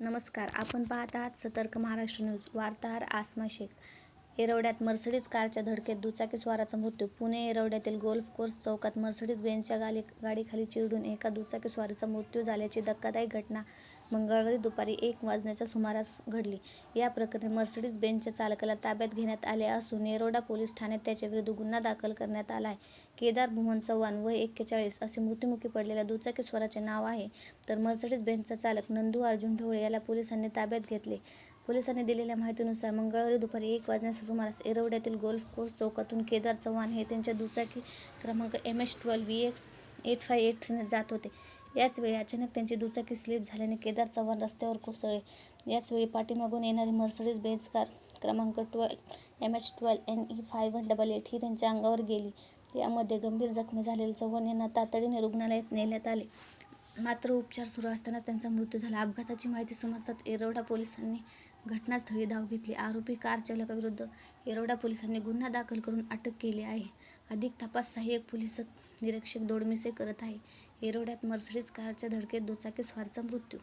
नमस्कार. आपण पाहत आहात सतर्क महाराष्ट्र न्यूज. वार्ताहर आसमा शेख. येरवड्यात मर्सडीज कारच्या धडकेत दुचाकीस्वाराचा मृत्यू. पुणे येरवड्यातील गोल्फ कोर्स चौकात मर्सडीज बेंचच्या गाली गाडीखाली चिरडून एका दुचाकीस्वारीचा मृत्यू झाल्याची धक्कादायक घटना मंगळवारी दुपारी एक वाजण्याच्या सुमारास घडली. या प्रकरणी मर्सडीज बेंचच्या चालकाला ताब्यात घेण्यात आले असून येरवडा पोलीस ठाण्यात त्याच्याविरुद्ध गुन्हा दाखल करण्यात आला आहे. केदार भुवन चव्हाण वय एक्केचाळीस असे मृत्युमुखी पडलेल्या दुचाकीस्वाराचे नाव आहे तर मर्सडीज बेंचचा चालक नंदू अर्जुन ढवळे याला पोलिसांनी ताब्यात घेतले. पोलिसांनी दिलेल्या माहितीनुसार मंगळवारी दुपारी एक वाजण्याच्या सुमारास एरवड्यातील गोल्फ कोर्स चौकातून केदार चव्हाण हे त्यांच्या दुचाकी क्रमांक M H twelve V X eight five eight थ्रीने जात होते. याचवेळी अचानक त्यांची दुचाकी स्लिप झाल्याने केदार चव्हाण रस्त्यावर कोसळले. याचवेळी पाठीमागून येणारी मर्सडीज बेन्स कार क्रमांक twelve M H twelve N E five one double eight ही त्यांच्या अंगावर गेली. यामध्ये गंभीर जखमी झालेले चव्हाण यांना तातडीने रुग्णालयात नेण्यात आले. मात्र उपचार सुरू असताना त्यांचा मृत्यू झाला. अपघाताची माहिती समजताच येरवडा पोलिसांनी घटनास्थळी धाव घेतली. आरोपी कार चालकाविरुद्ध येरवडा पोलिसांनी गुन्हा दाखल करून अटक केली आहे. अधिक तपास सहाय्यक पोलीस निरीक्षक दोडमिसे करत आहे. येरवड्यात मर्सडीज कारच्या धडकेत दुचाकीस्वाराचा मृत्यू